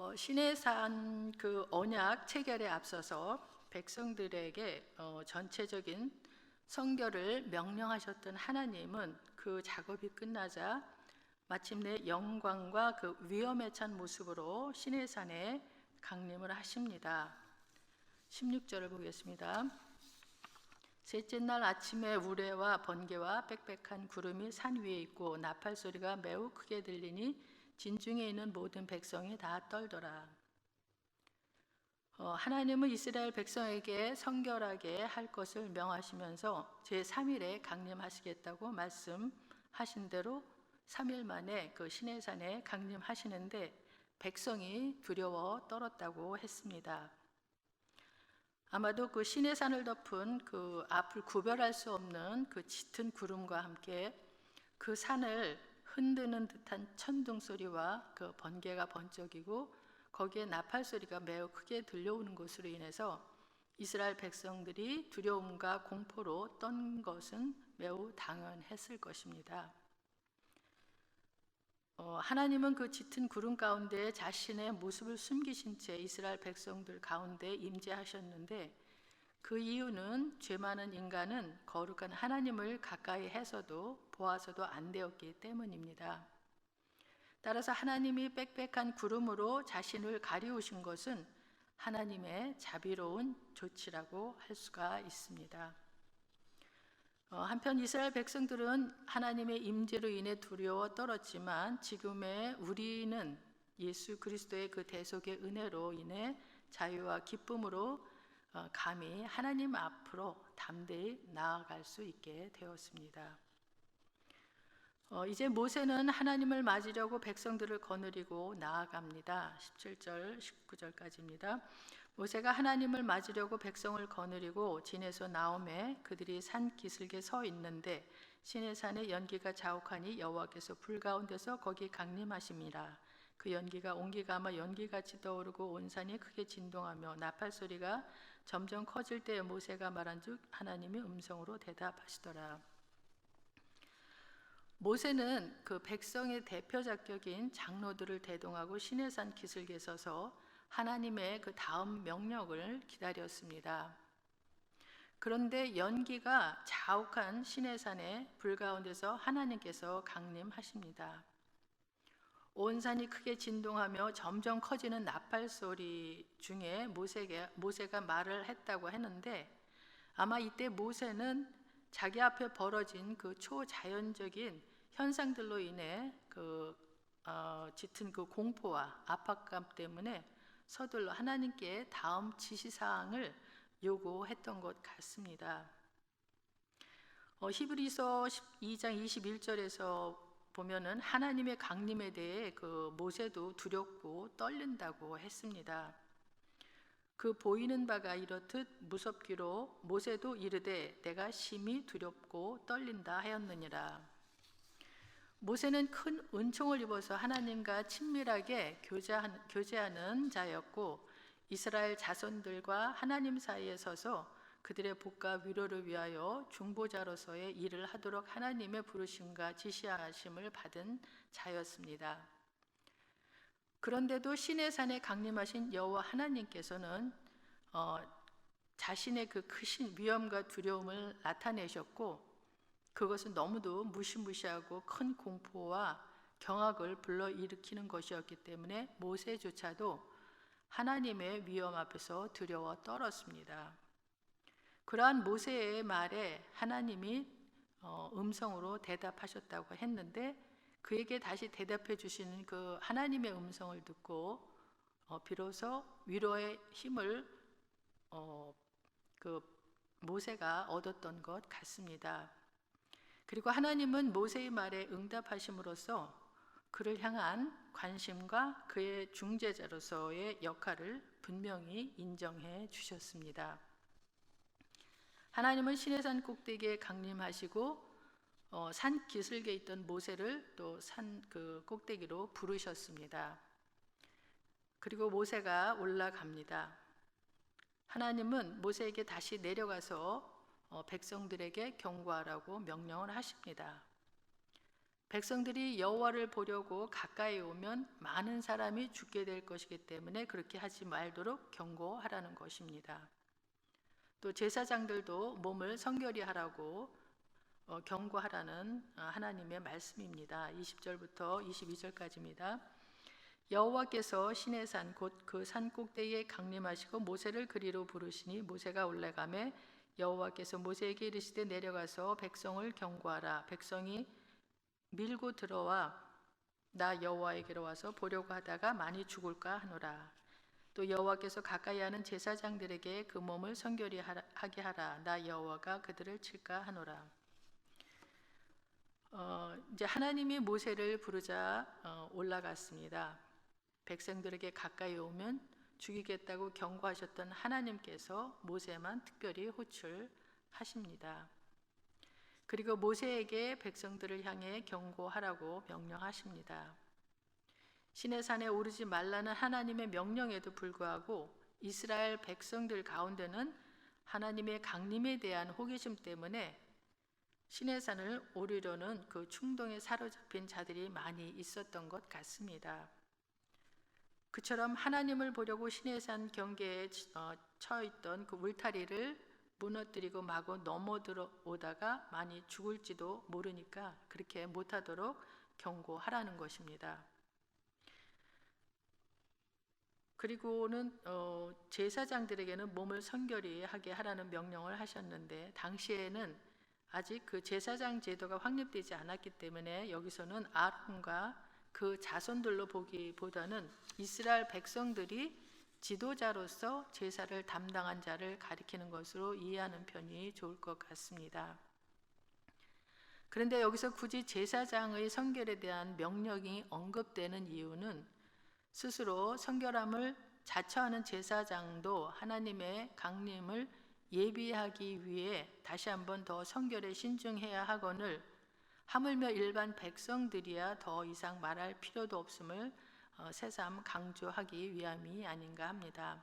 어, 시내산 그 언약 체결에 앞서서 백성들에게 어, 전체적인 성결을 명령하셨던 하나님은 그 작업이 끝나자 마침내 영광과 그 위험에 찬 모습으로 시내산에 강림을 하십니다. 16절을 보겠습니다. 셋째 날 아침에 우레와 번개와 빽빽한 구름이 산 위에 있고 나팔 소리가 매우 크게 들리니 진중에 있는 모든 백성이 다 떨더라. 어, 하나님은 이스라엘 백성에게 성결하게 할 것을 명하시면서 제 3일에 강림하시겠다고 말씀하신 대로 3일 만에 그 시내산에 강림하시는데 백성이 두려워 떨었다고 했습니다. 아마도 그 시내산을 덮은 그 앞을 구별할 수 없는 그 짙은 구름과 함께 그 산을 흔드는 듯한 천둥 소리와 그 번개가 번쩍이고 거기에 나팔 소리가 매우 크게 들려오는 것으로 인해서 이스라엘 백성들이 두려움과 공포로 떤 것은 매우 당연했을 것입니다. 어, 하나님은 그 짙은 구름 가운데 자신의 모습을 숨기신 채 이스라엘 백성들 가운데 임재하셨는데 그 이유는 죄 많은 인간은 거룩한 하나님을 가까이 해서도 보아서도 안 되었기 때문입니다. 따라서 하나님이 빽빽한 구름으로 자신을 가리우신 것은 하나님의 자비로운 조치라고 할 수가 있습니다. 어, 한편 이스라엘 백성들은 하나님의 임재로 인해 두려워 떨었지만 지금의 우리는 예수 그리스도의 그 대속의 은혜로 인해 자유와 기쁨으로 어, 감히 하나님 앞으로 담대히 나아갈 수 있게 되었습니다. 어, 이제 모세는 하나님을 맞으려고 백성들을 거느리고 나아갑니다. 17절, 19절까지입니다. 모세가 하나님을 맞으려고 백성을 거느리고 진에서 나오매 그들이 산 기슭에 서 있는데 산에 연기가 자욱하니 여호와께서 불 가운데서 거기 강림하심이라 그 연기가 온기가 아 연기같이 떠오르고 온 산이 크게 진동하며 나팔 소리가 점점 커질 때 모세가 말한즉 하나님이 음성으로 대답하시더라 모세는 그 백성의 대표 자격인 장로들을 대동하고 시내산 기슭에 서서 하나님의 그 다음 명령을 기다렸습니다. 그런데 연기가 자욱한 시내산의 불 가운데서 하나님께서 강림하십니다. 온 산이 크게 진동하며 점점 커지는 나팔 소리 중에 모세가, 모세가 말을 했다고 했는데 아마 이때 모세는 자기 앞에 벌어진 그 초자연적인 현상들로 인해 그 어, 짙은 그 공포와 압박감 때문에 서둘러 하나님께 다음 지시 사항을 요구했던 것 같습니다. 어, 히브리서 2장 21절에서 보면은 하나님의 강림에 대해 그 모세도 두렵고 떨린다고 했습니다. 그 보이는 바가 이렇듯 무섭기로 모세도 이르되 내가 심히 두렵고 떨린다 하였느니라. 모세는 큰 은총을 입어서 하나님과 친밀하게 교제하는, 자였고 이스라엘 자손들과 하나님 사이에 서서 그들의 복과 위로를 위하여 중보자로서의 일을 하도록 하나님의 부르심과 지시하심을 받은 자였습니다. 그런데도 신의 산에 강림하신 여호와 하나님께서는 어, 자신의 그 크신 위험과 두려움을 나타내셨고 그것은 너무도 무시무시하고 큰 공포와 경악을 불러일으키는 것이었기 때문에 모세조차도 하나님의 위험 앞에서 두려워 떨었습니다. 그러한 모세의 말에 하나님이 어, 음성으로 대답하셨다고 했는데 그에게 다시 대답해 주시는 그 하나님의 음성을 듣고 어, 비로소 위로의 힘을 어, 그 모세가 얻었던 것 같습니다. 그리고 하나님은 모세의 말에 응답하심으로써 그를 향한 관심과 그의 중재자로서의 역할을 분명히 인정해 주셨습니다. 하나님은 시내산 꼭대기에 강림하시고 어, 산 기슭에 있던 모세를 또 산 그 꼭대기로 부르셨습니다. 그리고 모세가 올라갑니다. 하나님은 모세에게 다시 내려가서 어, 백성들에게 경고하라고 명령을 하십니다. 백성들이 여호와를 보려고 가까이 오면 많은 사람이 죽게 될 것이기 때문에 그렇게 하지 말도록 경고하라는 것입니다. 또 제사장들도 몸을 성결히 하라고 어, 경고하라는 어, 하나님의 말씀입니다. 20절부터 22절까지입니다. 여호와께서 시내 산곧 그 산 꼭대기에 강림하시고 모세를 그리로 부르시니 모세가 올라가매 여호와께서 모세에게 이르시되 내려가서 백성을 경고하라 백성이 밀고 들어와 나 여호와에게로 와서 보려고 하다가 많이 죽을까 하노라 또 여호와께서 가까이 하는 제사장들에게 그 몸을 성결히 하게 하라 나 여호와가 그들을 칠까 하노라 어, 이제 하나님이 모세를 부르자 어, 올라갔습니다. 백성들에게 가까이 오면 죽이겠다고 경고하셨던 하나님께서 모세만 특별히 호출하십니다. 그리고 모세에게 백성들을 향해 경고하라고 명령하십니다. 신의 산에 오르지 말라는 하나님의 명령에도 불구하고 이스라엘 백성들 가운데는 하나님의 강림에 대한 호기심 때문에 신의 산을 오르려는 그 충동에 사로잡힌 자들이 많이 있었던 것 같습니다. 그처럼 하나님을 보려고 신의 산 경계에 어, 처 있던 그 울타리를 무너뜨리고 마구 넘어들어 오다가 많이 죽을지도 모르니까 그렇게 못하도록 경고하라는 것입니다. 그리고는 어, 제사장들에게는 몸을 성결히 하게 하라는 명령을 하셨는데 당시에는 아직 그 제사장 제도가 확립되지 않았기 때문에 여기서는 아론과 그 자손들로 보기보다는 이스라엘 백성들이 지도자로서 제사를 담당한 자를 가리키는 것으로 이해하는 편이 좋을 것 같습니다. 그런데 여기서 굳이 제사장의 성결에 대한 명령이 언급되는 이유는 스스로 성결함을 자처하는 제사장도 하나님의 강림을 예비하기 위해 다시 한번 더 성결에 신중해야 하거늘 하물며 일반 백성들이야 더 이상 말할 필요도 없음을 어, 새삼 강조하기 위함이 아닌가 합니다.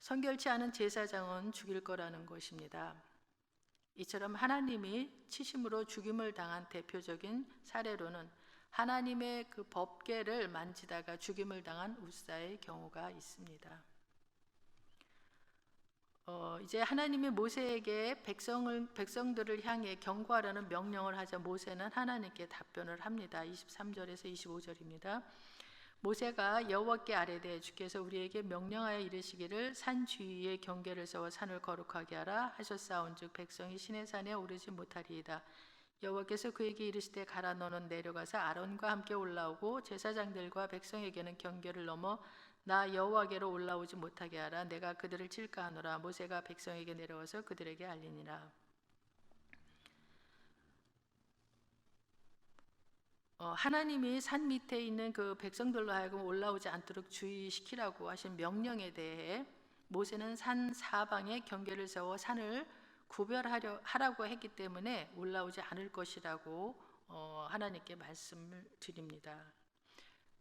성결치 않은 제사장은 죽일 거라는 것입니다. 이처럼 하나님이 치심으로 죽임을 당한 대표적인 사례로는 하나님의 그 법계를 만지다가 죽임을 당한 우사의 경우가 있습니다. 어, 이제 하나님이 모세에게 백성을 백성들을 향해 경고하라는 명령을 하자 모세는 하나님께 답변을 합니다. 23절에서 25절입니다. 모세가 여호와께 아뢰되 주께서 우리에게 명령하여 이르시기를 산 주위에 경계를 세워 산을 거룩하게 하라 하셨사온즉 백성이 신의 산에 오르지 못하리이다. 여호와께서 그에게 이르시되 가라 너는 내려가서 아론과 함께 올라오고 제사장들과 백성에게는 경계를 넘어 나 여호와께로 올라오지 못하게 하라. 내가 그들을 칠까 하노라. 모세가 백성에게 내려와서 그들에게 알리니라. 어, 하나님이 산 밑에 있는 그 백성들로 하여금 올라오지 않도록 주의시키라고 하신 명령에 대해 모세는 산 사방에 경계를 세워 산을 구별하려 하라고 했기 때문에 올라오지 않을 것이라고 어, 하나님께 말씀을 드립니다.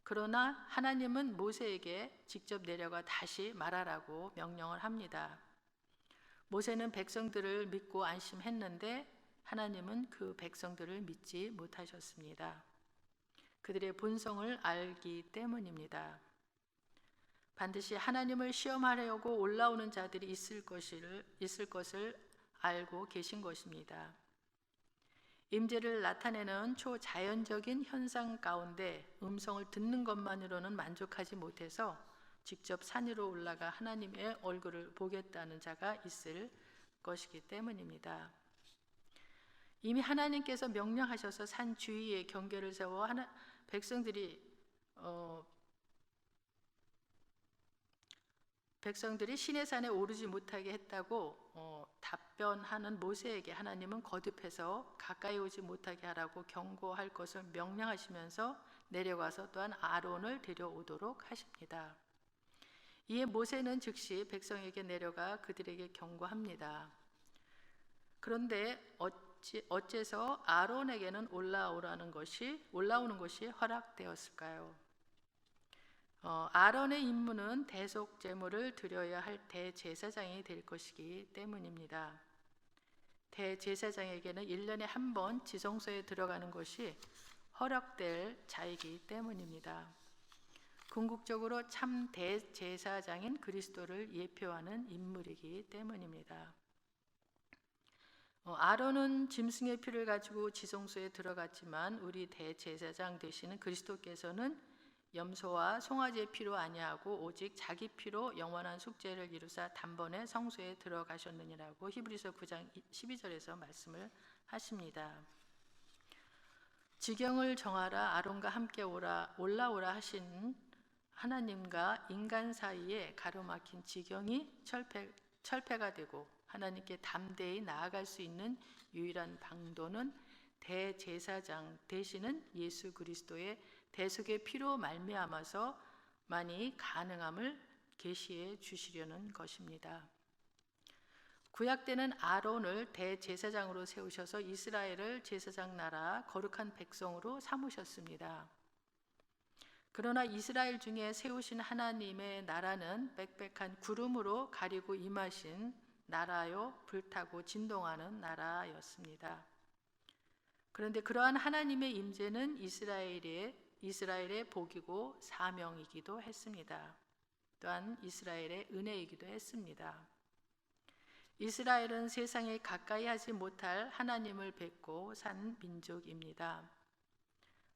그러나 하나님은 모세에게 직접 내려가 다시 말하라고 명령을 합니다. 모세는 백성들을 믿고 안심했는데 하나님은 그 백성들을 믿지 못하셨습니다. 그들의 본성을 알기 때문입니다. 반드시 하나님을 시험하려고 올라오는 자들이 있을 것을, 있을 것을 알고 계신 것입니다. 임재를 나타내는 초자연적인 현상 가운데 음성을 듣는 것만으로는 만족하지 못해서 직접 산 위로 올라가 하나님의 얼굴을 보겠다는 자가 있을 것이기 때문입니다. 이미 하나님께서 명령하셔서 산 주위에 경계를 세워 하나, 백성들이 어, 백성들이 신의 산에 오르지 못하게 했다고 어, 답변하는 모세에게 하나님은 거듭해서 가까이 오지 못하게 하라고 경고할 것을 명령하시면서 내려가서 또한 아론을 데려오도록 하십니다. 이에 모세는 즉시 백성에게 내려가 그들에게 경고합니다. 그런데 어찌, 어째서 아론에게는 올라오라는 것이 올라오는 것이 허락되었을까요? 어, 아론의 임무는 대속 제물을 드려야 할 대제사장이 될 것이기 때문입니다. 대제사장에게는 1년에 한 번 지성소에 들어가는 것이 허락될 자이기 때문입니다. 궁극적으로 참 대제사장인 그리스도를 예표하는 인물이기 때문입니다. 어, 아론은 짐승의 피를 가지고 지성소에 들어갔지만 우리 대제사장 되시는 그리스도께서는 염소와 송아지의 피로 아니하고 오직 자기 피로 영원한 속죄를 이루사 단번에 성소에 들어가셨느니라고 히브리서 9장 12절에서 말씀을 하십니다. 지경을 정하라 아론과 함께 오라 올라오라 하신 하나님과 인간 사이에 가로막힌 지경이 철폐, 철폐가 되고 하나님께 담대히 나아갈 수 있는 유일한 방도는 대제사장 되시는 예수 그리스도의 대속의 피로 말미암아서 만이 가능함을 계시해 주시려는 것입니다. 구약 때는 아론을 대제사장으로 세우셔서 이스라엘을 제사장 나라 거룩한 백성으로 삼으셨습니다. 그러나 이스라엘 중에 세우신 하나님의 나라는 빽빽한 구름으로 가리고 임하신 나라요 불타고 진동하는 나라였습니다. 그런데 그러한 하나님의 임재는 이스라엘의 이스라엘의 복이고 사명이기도 했습니다. 또한 이스라엘의 은혜이기도 했습니다. 이스라엘은 세상에 가까이 하지 못할 하나님을 뵙고 산 민족입니다.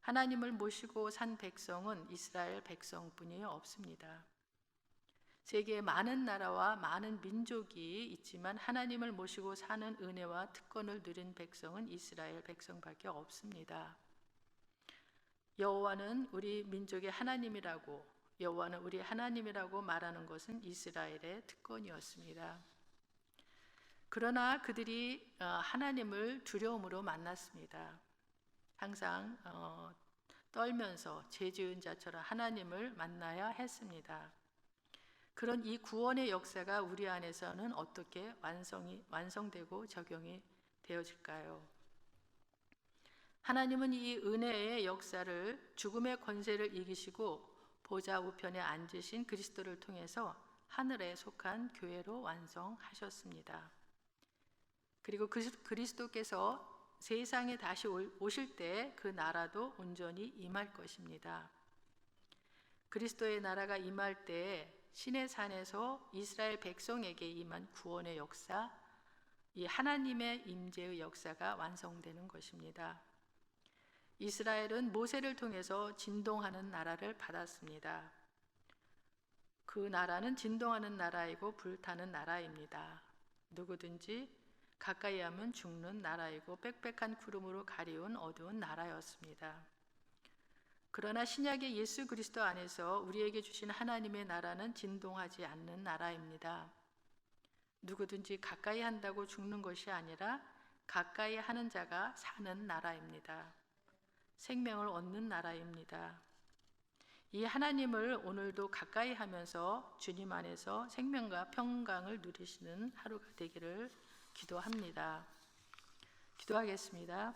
하나님을 모시고 산 백성은 이스라엘 백성뿐이 없습니다. 세계에 많은 나라와 많은 민족이 있지만 하나님을 모시고 사는 은혜와 특권을 누린 백성은 이스라엘 백성밖에 없습니다. 여호와는 우리 민족의 하나님이라고 여호와는 우리 하나님이라고 말하는 것은 이스라엘의 특권이었습니다. 그러나 그들이 어, 하나님을 두려움으로 만났습니다. 항상 어, 떨면서 죄지은 자처럼 하나님을 만나야 했습니다. 그런 이 구원의 역사가 우리 안에서는 어떻게 완성이 완성되고 적용이 되어질까요? 하나님은 이 은혜의 역사를 죽음의 권세를 이기시고 보좌 우편에 앉으신 그리스도를 통해서 하늘에 속한 교회로 완성하셨습니다. 그리고 그리스도께서 세상에 다시 오실 때 그 나라도 온전히 임할 것입니다. 그리스도의 나라가 임할 때 신의 산에서 이스라엘 백성에게 임한 구원의 역사, 이 하나님의 임재의 역사가 완성되는 것입니다. 이스라엘은 모세를 통해서 진동하는 나라를 받았습니다. 그 나라는 진동하는 나라이고 불타는 나라입니다. 누구든지 가까이 하면 죽는 나라이고 빽빽한 구름으로 가리운 어두운 나라였습니다. 그러나 신약의 예수 그리스도 안에서 우리에게 주신 하나님의 나라는 진동하지 않는 나라입니다. 누구든지 가까이 한다고 죽는 것이 아니라 가까이 하는 자가 사는 나라입니다. 생명을 얻는 나라입니다. 이 하나님을 오늘도 가까이 하면서 주님 안에서 생명과 평강을 누리시는 하루가 되기를 기도합니다. 기도하겠습니다.